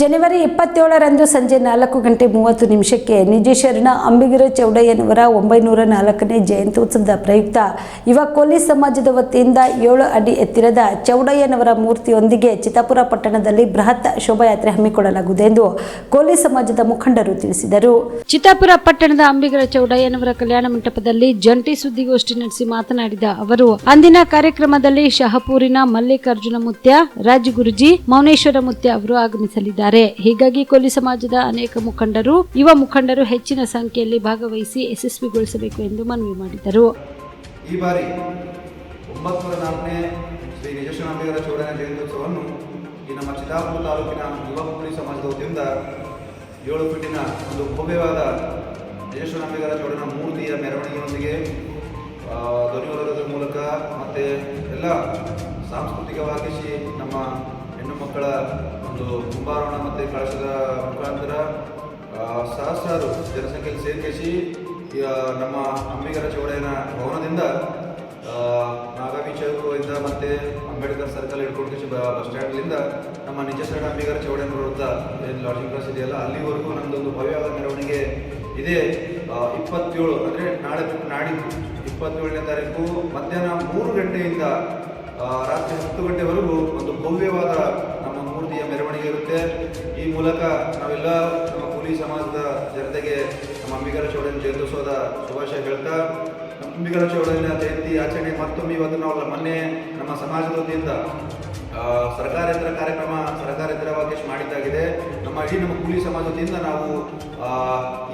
ಜನವರಿ ಇಪ್ಪತ್ತೇಳರಂದು ಸಂಜೆ ನಾಲ್ಕು ಗಂಟೆ ಮೂವತ್ತು ನಿಮಿಷಕ್ಕೆ ನಿಜೇಶ್ವರನ ಅಂಬಿಗಿರ ಚೌಡಯ್ಯನವರ ಒಂಬೈನೂರ ನಾಲ್ಕನೇ ಜಯಂತ್ಯೋತ್ಸವದ ಪ್ರಯುಕ್ತ ಯುವ ಕೋಲಿ ಸಮಾಜದ ವತಿಯಿಂದ ಏಳು ಅಡಿ ಎತ್ತಿರದ ಚೌಡಯ್ಯನವರ ಮೂರ್ತಿಯೊಂದಿಗೆ ಚಿತ್ತಾಪುರ ಪಟ್ಟಣದಲ್ಲಿ ಬೃಹತ್ ಶೋಭಾಯಾತ್ರೆ ಹಮ್ಮಿಕೊಳ್ಳಲಾಗುವುದು ಎಂದು ಕೋಲಿ ಸಮಾಜದ ಮುಖಂಡರು ತಿಳಿಸಿದರು. ಚಿತ್ತಾಪುರ ಪಟ್ಟಣದ ಅಂಬಿಗರ ಚೌಡಯ್ಯನವರ ಕಲ್ಯಾಣ ಮಂಟಪದಲ್ಲಿ ಜಂಟಿ ಸುದ್ದಿಗೋಷ್ಠಿ ನಡೆಸಿ ಮಾತನಾಡಿದ ಅವರು, ಅಂದಿನ ಕಾರ್ಯಕ್ರಮದಲ್ಲಿ ಶಹಪೂರಿನ ಮಲ್ಲಿಕಾರ್ಜುನ ಮುತ್ಯ, ರಾಜಗುರುಜಿ, ಮೌನೇಶ್ವರ ಮುತ್ಯ ಅವರು ಆಗಮಿಸಲಿದ್ದಾರೆ. ಹೀಗಾಗಿ ಕೊಲ್ಲಿ ಸಮಾಜದ ಅನೇಕ ಮುಖಂಡರು ಯುವ ಮುಖಂಡರು ಹೆಚ್ಚಿನ ಸಂಖ್ಯೆಯಲ್ಲಿ ಭಾಗವಹಿಸಿ ಯಶಸ್ವಿಗೊಳಿಸಬೇಕು ಎಂದು ಮನವಿ ಮಾಡಿದರು. ಈ ಬಾರಿ ಒಂಬತ್ನೂರ ನಾಲ್ಕನೇ ಶ್ರೀ ನಿಜೇಶ್ವರಾಂಬಿಗರ ಚೌಡನ ಜಯಂತ್ಯೋತ್ಸವವನ್ನು ಈ ನಮ್ಮ ಚಿತ್ತಾಪುರ ತಾಲೂಕಿನ ಯುವ ಕೂಲಿ ಸಮಾಜದ ವತಿಯಿಂದ ಏಳು ಫೀಟಿನ ಒಂದು ಭವ್ಯವಾದ ನಿಜೇಶ್ವರಾಂಬಿಗರ ಚೋಡನ ಮೂರ್ತಿಯ ಮೆರವಣಿಗೆಯೊಂದಿಗೆ ಆ, ಧ್ವನಿವರ್ಗದ ಮೂಲಕ ಮತ್ತು ಎಲ್ಲ ಸಾಂಸ್ಕೃತಿಕವಾಗಿ ನಮ್ಮ ಹೆಣ್ಣು ಮಕ್ಕಳ ಒಂದು ಕುಂಬಾರೋಣ ಮತ್ತು ಕಳಶದ ಮುಖಾಂತರ ಸಹಸ್ರಾರು ಜನಸಂಖ್ಯೆಯಲ್ಲಿ ಸೇರ್ಕರಿಸಿ ನಮ್ಮ ಅಂಬಿಗರ ಚೌಡಯ್ಯನ ಭವನದಿಂದ ಮತ್ತೆ ಚೌಕದಿಂದ ಮತ್ತು ಅಂಬೇಡ್ಕರ್ ಸರ್ಕಲ್ ಹಿಡ್ಕೊಂಡು ಬಸ್ ಸ್ಟ್ಯಾಂಡ್ಲಿಂದ ನಮ್ಮ ನಿಜ ಸರಣ ಅಂಬಿಗರ ಚೌಡಯ್ಯನ ವೃತ್ತ, ಏನು ಲಾಡ್ಜಿಂಗ್ ಕ್ಲಾಸ್ ಇದೆಯಲ್ಲ, ಅಲ್ಲಿವರೆಗೂ ನಮ್ಮದೊಂದು ಭವ್ಯವಾದ ಮೆರವಣಿಗೆ ಇದೆ. ಇಪ್ಪತ್ತೇಳು ಅಂದರೆ ನಾಳೆ ನಾಡಿದ್ದು ಇಪ್ಪತ್ತೇಳನೇ ತಾರೀಕು ಮಧ್ಯಾಹ್ನ ಮೂರು ಗಂಟೆಯಿಂದ ರಾತ್ರಿ ಹತ್ತು ಗಂಟೆವರೆಗೂ ಒಂದು ಭವ್ಯವಾದ ನಮ್ಮ ಮೂರ್ತಿಯ ಮೆರವಣಿಗೆ ಇರುತ್ತೆ ಈ ಮೂಲಕ ನಾವೆಲ್ಲ ನಮ್ಮ ಕೂಲಿ ಸಮಾಜದ ಜನತೆಗೆ ನಮ್ಮ ಅಂಬಿಗರ ಚೌಡನ ಜಯಂತ್ಯೋತ್ಸವದ ಶುಭಾಶಯ ಹೇಳ್ತಾ, ನಮ್ಮ ಅಂಬಿಗರ ಚೌಡನ ಜಯಂತಿ ಆಚರಣೆ ಮತ್ತೊಮ್ಮೆ ಇವತ್ತು ನಾವು ಮೊನ್ನೆ ನಮ್ಮ ಸಮಾಜದ ವತಿಯಿಂದ ಸರ್ಕಾರೇತರ ಕಾರ್ಯಕ್ರಮ ಸರ್ಕಾರೇತರವಾಗಿ ಮಾಡಿದ್ದಾಗಿದೆ. ನಮ್ಮ ಇಡೀ ನಮ್ಮ ಕೂಲಿ ಸಮಾಜ ವತಿಯಿಂದ ನಾವು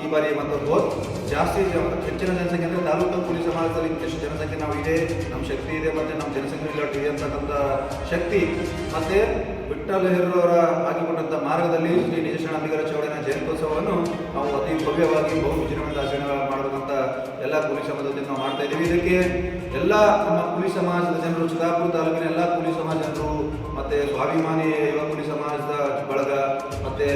ಈ ಬಾರಿ ಮತ್ತು ಬಹುತ್ ಜಾಸ್ತಿ ಹೆಚ್ಚಿನ ಜನಸಂಖ್ಯೆ ಅಂದರೆ ತಾಲೂಕು ಕೂಲಿ ಸಮಾಜದಲ್ಲಿ ಇಂತಿಷ್ಟು ಜನಸಂಖ್ಯೆ ನಾವು ಇದೆ. ನಮ್ಮ ಶಕ್ತಿ ಇದೆ ಮತ್ತು ನಮ್ಮ ಜನಸಂಖ್ಯೆ ಇದೆ ಅಂತಕ್ಕಂಥ ಶಕ್ತಿ ಮತ್ತು ವಿಠ್ಠಲ ಹೆರೂರವರ ಹಾಕಿಕೊಂಡಂಥ ಮಾರ್ಗದಲ್ಲಿ ಶ್ರೀ ನಿಜಶಾಣಂಬಿಗರ ಚೌಡನ ಜಯಂತ್ಯೋತ್ಸವವನ್ನು ನಾವು ಅತಿ ಭವ್ಯವಾಗಿ ಬಹು ವಿಜೃಂಭಣೆಯಿಂದ ಆಚರಣೆ ಮಾಡುವಂತಹ ಎಲ್ಲ ಕೂಲಿ ಸಮಾಜದ ವತಿಯಿಂದ ನಾವು ಮಾಡ್ತಾ ಇದ್ದೀವಿ. ಇದಕ್ಕೆ ಎಲ್ಲ ನಮ್ಮ ಕೂಲಿ ಸಮಾಜದ ಜನರು, ಚಿತ್ತಾಪುರ ತಾಲೂಕಿನ ಎಲ್ಲ ಕೂಲಿ ಸಮಾಜ ಜನರು, ಮತ್ತೆ ಸ್ವಾಭಿಮಾನಿ ಯುವ ಕೂಲಿ ಸಮಾಜದ ಬಳಗ, ಮತ್ತೆ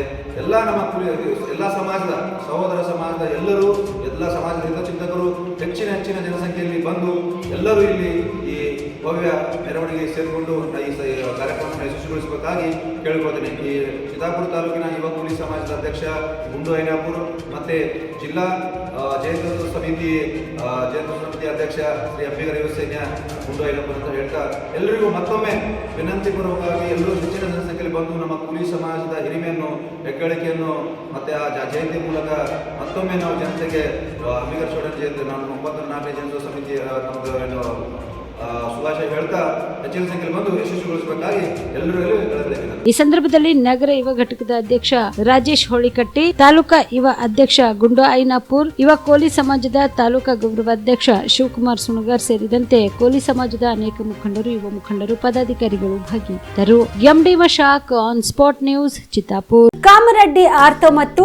ಎಲ್ಲ ನಮ್ಮ ಕೂಲಿ, ಎಲ್ಲ ಸಮಾಜದ ಸಹೋದರ ಸಮಾಜದ ಎಲ್ಲರೂ, ಎಲ್ಲ ಸಮಾಜದ ಹಿತಚಿಂತಕರು, ಹೆಚ್ಚಿನ ಹೆಚ್ಚಿನ ಜನಸಂಖ್ಯೆಯಲ್ಲಿ ಬಂದು ಎಲ್ಲರೂ ಇಲ್ಲಿ ಭವ್ಯ ಮೆರವಣಿಗೆ ಸೇರಿಕೊಂಡು ಈ ಕಾರ್ಯಕ್ರಮವನ್ನು ಯಶಸ್ವಿಗೊಳಿಸಬೇಕಾಗಿ ಕೇಳ್ಕೊಳ್ತೀನಿ. ಈ ಚಿತ್ತಾಪುರ ತಾಲೂಕಿನ ಯುವ ಕೂಲಿ ಸಮಾಜದ ಅಧ್ಯಕ್ಷ ಗುಂಡು ಐನಾಪುರ್ ಮತ್ತೆ ಜಿಲ್ಲಾ ಜಯಂತ ಸಮಿತಿ ಜಯಂತ ಸಮಿತಿ ಅಧ್ಯಕ್ಷ ಶ್ರೀ ಅಂಬಿಗರ ಯುವಸೇನ್ಯ ಗುಂಡು ಐನಾಪುರ್ ಅಂತ ಹೇಳ್ತಾ ಎಲ್ಲರಿಗೂ ಮತ್ತೊಮ್ಮೆ ವಿನಂತಿ ಪೂರ್ವಕವಾಗಿ ಎಲ್ಲರೂ ಹೆಚ್ಚಿನ ಜನಸಂಖ್ಯೆಯಲ್ಲಿ ಬಂದು ನಮ್ಮ ಕೂಲಿ ಸಮಾಜದ ಹಿರಿಮೆಯನ್ನು, ಹೆಗ್ಗಳಿಕೆಯನ್ನು ಮತ್ತೆ ಆ ಜಯಂತಿ ಮೂಲಕ ಮತ್ತೊಮ್ಮೆ ನಾವು ಜನತೆಗೆ ಅಂಬಿಗರ ಚೌಡನ್ ಜಯಂತಿ, ನಾನು ಒಂಬತ್ತು ನಾಲ್ಕನೇ ಜಯಂತ ಸಮಿತಿ ನಮ್ಮದು ಶುಭಾಶಯ ಹೇಳ್ತಾ ಹೆಚ್ಚಿನ ಸಂಖ್ಯೆಯಲ್ಲಿ ಬಂದು ಯಶಸ್ವಿಗೊಳಿಸಬೇಕಾಗಿ ಎಲ್ಲರೂ ಈ ಸಂದರ್ಭದಲ್ಲಿ ನಗರ ಯುವ ಘಟಕದ ಅಧ್ಯಕ್ಷ ರಾಜೇಶ್ ಹೊಳಿಕಟ್ಟಿ ತಾಲೂಕಾ ಯುವ ಅಧ್ಯಕ್ಷ ಗುಂಡು ಐನಾಪುರ್ ಯುವ ಕೋಲಿ ಸಮಾಜದ ತಾಲೂಕಾ ಗೌರವಾಧ್ಯಕ್ಷ ಶಿವಕುಮಾರ್ ಸುಣಗಾರ್ ಸೇರಿದಂತೆ ಕೋಲಿ ಸಮಾಜದ ಅನೇಕ ಮುಖಂಡರು ಯುವ ಮುಖಂಡರು ಪದಾಧಿಕಾರಿಗಳು ಭಾಗಿಯಾಗಿದ್ದರು. MD shock on spot news Chittapur. Kamareddy ortho ಮತ್ತು